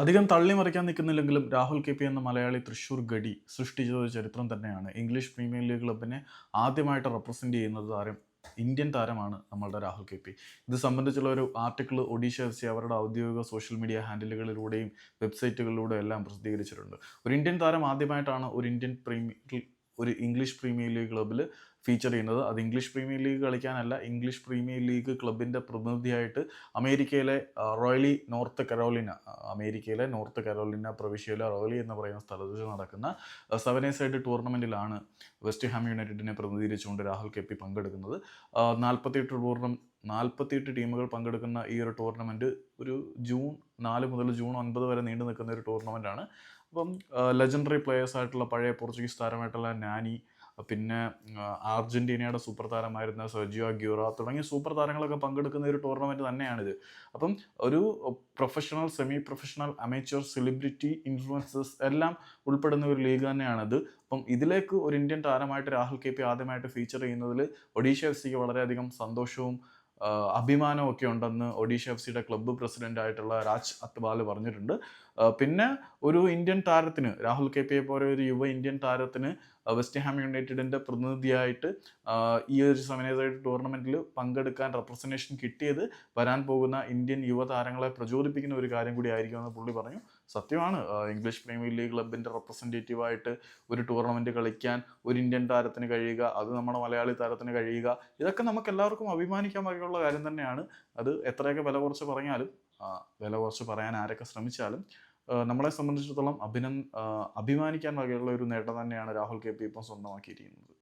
അധികം തള്ളിമറിക്കാൻ നിൽക്കുന്നില്ലെങ്കിലും രാഹുൽ കെ പി എന്ന മലയാളി തൃശൂർ ഗഡി സൃഷ്ടിച്ച ഒരു ചരിത്രം തന്നെയാണ്. ഇംഗ്ലീഷ് പ്രീമിയർ ലീഗ് ക്ലബിനെ ആദ്യമായിട്ട് റെപ്രസെന്റ് ചെയ്യുന്നത് താരം ഇന്ത്യൻ താരമാണ് നമ്മളുടെ രാഹുൽ കെ പി. ഇത് സംബന്ധിച്ചുള്ള ഒരു ആർട്ടിക്കിൾ ഒഡീഷ എഫ് സി അവരുടെ ഔദ്യോഗിക സോഷ്യൽ മീഡിയ ഹാൻഡിലുകളിലൂടെയും വെബ്സൈറ്റുകളിലൂടെയും എല്ലാം പ്രസിദ്ധീകരിച്ചിട്ടുണ്ട്. ഒരു ഇന്ത്യൻ താരം ആദ്യമായിട്ടാണ് ഒരു ഇന്ത്യൻ പ്രീമിയർ ഒരു ഇംഗ്ലീഷ് പ്രീമിയർ ലീഗ് ക്ലബ്ബിൽ ഫീച്ചർ ചെയ്യുന്നത്. അത് ഇംഗ്ലീഷ് പ്രീമിയർ ലീഗ് കളിക്കാനല്ല ഇംഗ്ലീഷ് പ്രീമിയർ ലീഗ് ക്ലബിന്റെ പ്രതിനിധിയായിട്ട് അമേരിക്കയിലെ റോയലി നോർത്ത് കരോലിന അമേരിക്കയിലെ നോർത്ത് കരോലിന പ്രവിശ്യയിലെ റോയലി എന്ന് പറയുന്ന സ്ഥലത്ത് വെച്ച് നടക്കുന്ന സെവൻ എ സൈഡ് ടൂർണമെന്റിലാണ് വെസ്റ്റ് ഹാം യുണൈറ്റഡിനെ പ്രതിനിധീകരിച്ചുകൊണ്ട് രാഹുൽ കെ പി പങ്കെടുക്കുന്നത്. നാൽപ്പത്തിയെട്ട് ടൂർണമെന്റ് നാൽപ്പത്തിയെട്ട് ടീമുകൾ പങ്കെടുക്കുന്ന ഈ ഒരു ടൂർണമെന്റ് ഒരു ജൂൺ നാല് മുതൽ ജൂൺ ഒൻപത് വരെ നീണ്ടു നിൽക്കുന്ന ഒരു ടൂർണമെന്റ് ആണ്. അപ്പം ലെജൻഡറി പ്ലേയേഴ്സ് ആയിട്ടുള്ള പഴയ പോർച്ചുഗീസ് താരമായിട്ടുള്ള നാനി പിന്നെ അർജന്റീനയുടെ സൂപ്പർ താരമായിരുന്ന സെർജിയോ ഗ്യൂറ തുടങ്ങിയ സൂപ്പർ താരങ്ങളൊക്കെ പങ്കെടുക്കുന്ന ഒരു ടൂർണമെന്റ് തന്നെയാണിത്. അപ്പം ഒരു professional semi professional amateur celebrity influencers എല്ലാം ഉൾപ്പെടുന്ന ഒരു ലീഗ് തന്നെയാണിത്. അപ്പം ഇതിലേക്ക് ഒരു ഇന്ത്യൻ താരമായിട്ട് രാഹുൽ കെ പി ആദ്യമായിട്ട് ഫീച്ചർ ചെയ്യുന്നതിൽ ഒഡീഷ എഫ് സിക്ക് വളരെയധികം സന്തോഷവും ഒക്കെ ഉണ്ടെന്ന് ഒഡീഷ എഫ് സിയുടെ ക്ലബ്ബ് പ്രസിഡന്റ് ആയിട്ടുള്ള രാജ് അത്വാൽ പറഞ്ഞിട്ടുണ്ട്. പിന്നെ ഒരു ഇന്ത്യൻ താരത്തിന് രാഹുൽ കെ പിയെ പോലെ ഒരു യുവ ഇന്ത്യൻ താരത്തിന് വെസ്റ്റ് ഹാം യുണൈറ്റഡിന്റെ പ്രതിനിധിയായിട്ട് ഈ ഒരു സമയത്തായിട്ട് ടൂർണമെന്റിൽ പങ്കെടുക്കാൻ റെപ്രസെന്റേഷൻ കിട്ടിയത് വരാൻ പോകുന്ന ഇന്ത്യൻ യുവതാരങ്ങളെ പ്രചോദിപ്പിക്കുന്ന ഒരു കാര്യം കൂടി ആയിരിക്കുമെന്ന് പുള്ളി പറഞ്ഞു. സത്യമാണ്. ഇംഗ്ലീഷ് പ്രീമിയർ ലീഗ് ക്ലബിന്റെ റെപ്രസെന്റേറ്റീവായിട്ട് ഒരു ടൂർണമെന്റ് കളിക്കാൻ ഒരു ഇന്ത്യൻ താരത്തിന് കഴിയുക അത് നമ്മുടെ മലയാളി താരത്തിന് കഴിയുക ഇതൊക്കെ നമുക്ക് എല്ലാവർക്കും അഭിമാനിക്കാൻ വകയുള്ള കാര്യം തന്നെയാണ്. അത് എത്രയൊക്കെ വില കുറച്ച് പറഞ്ഞാലും വില കുറച്ച് പറയാൻ ആരൊക്കെ ശ്രമിച്ചാലും നമ്മളെ സംബന്ധിച്ചിടത്തോളം അഭിനന്ദ അഭിമാനിക്കാൻ വകയുള്ള ഒരു നേട്ടം തന്നെയാണ് രാഹുൽ കെ പി ഇപ്പം സ്വന്തമാക്കിയിരിക്കുന്നത്.